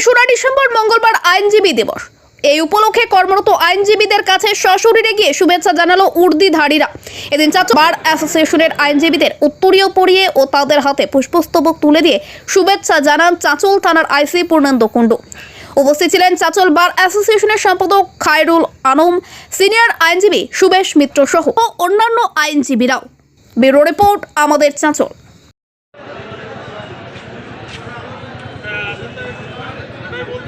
তেসরা ডিসেম্বর, মঙ্গলবার আইনজীবী দিবস। এই উপলক্ষে কর্মরত আইনজীবীদের কাছে সশরীরে গিয়ে শুভেচ্ছা জানালো উর্দিধারীরা। এদিন চাচু বার অ্যাসোসিয়েশনের আইনজীবীদের উত্তরীয় পরিয়ে ও তাদের হাতে পুষ্পস্তবক তুলে দিয়ে শুভেচ্ছা জানান চাঁচল থানার আইসি পূর্ণান্ত কুণ্ডু। উপস্থিত ছিলেন চাচল বার অ্যাসোসিয়েশনের সম্পাদক খায়রুল আনম, সিনিয়র আইনজীবী সুবেশ মিত্র সহ ও অন্যান্য আইনজীবীরাও। ব্যুরো রিপোর্ট, আমাদের চাঁচল।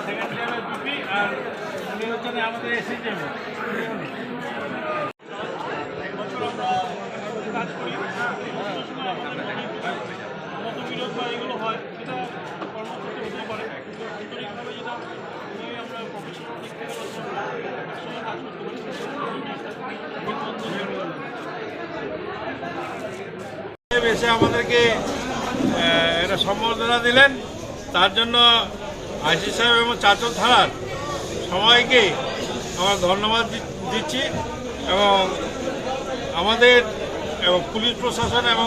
সেকেন্ড ইয়ারের বিপি আর উনি হচ্ছেন আমাদের এসি জেমে এক বছর আমরা কাজ করি মত বিরোধ বা এগুলো হয় সেটা কর্মসূচি হতে পারে কিন্তু আন্তরিকভাবে যেটা নিয়ে আমরা প্রফেশনাল দিক থেকে বলছি একসঙ্গে কাজ করতে পারি এসে আমাদেরকে একটা সম্বর্ধনা দিলেন। তার জন্য আইসি সাহেব এবং চাচল থানার সবাইকে আমার ধন্যবাদ দিচ্ছি এবং আমাদের, এবং পুলিশ প্রশাসন এবং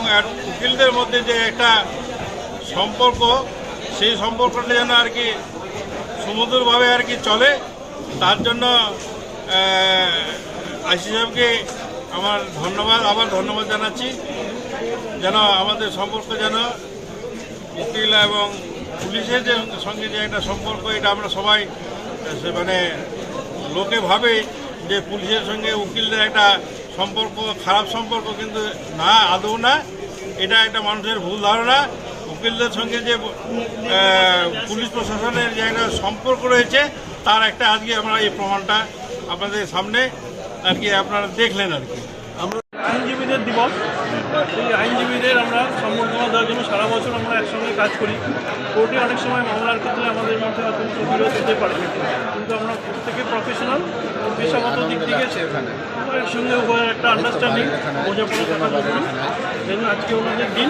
উকিলদের মধ্যে যে একটা সম্পর্ক, সেই সম্পর্কটা যেন আর কি সুমধুরভাবে আর কি চলে। তার জন্য আইসি সাহেবকে আমার ধন্যবাদ, আবার ধন্যবাদ জানাচ্ছি। যেন আমাদের সম্পর্ক যেন উকিল এবং পুলিশের যে সঙ্গে যে একটা সম্পর্ক, এটা আমরা সবাই মানে লোকে ভাবে যে পুলিশের সঙ্গে উকিলদের একটা সম্পর্ক, খারাপ সম্পর্ক কিন্তু না, আদৌ না। এটা একটা মানুষের ভুল ধারণা। উকিলদের সঙ্গে যে পুলিশ প্রশাসনের যে একটা সম্পর্ক রয়েছে, তার একটা আজকে আমরা এই প্রমাণটা আপনাদের সামনে আর কি আপনারা দেখলেন আর কি। আমরা আইনজীবীদের দিবস। সেই আইনজীবীদের আমরা সম্বর্ধনা দেওয়ার জন্য সারা বছর আমরা একসঙ্গে কাজ করি। কোর্টে অনেক সময় মামলার ক্ষেত্রে আমাদের মধ্যে একটু বিরোধ হতে পারে কিন্তু আমরা প্রত্যেকে প্রফেশনাল পেশাগত দিক থেকে একসঙ্গে, উভয়ের একটা আন্ডারস্ট্যান্ডিং বোঝাপড়া সেই জন্য আজকে ওনাদের দিন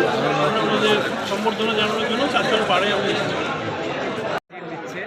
ওনাদের সম্বর্ধনা জানানোর জন্য চারজন পাড়ে আমরা এসেছি। দিচ্ছে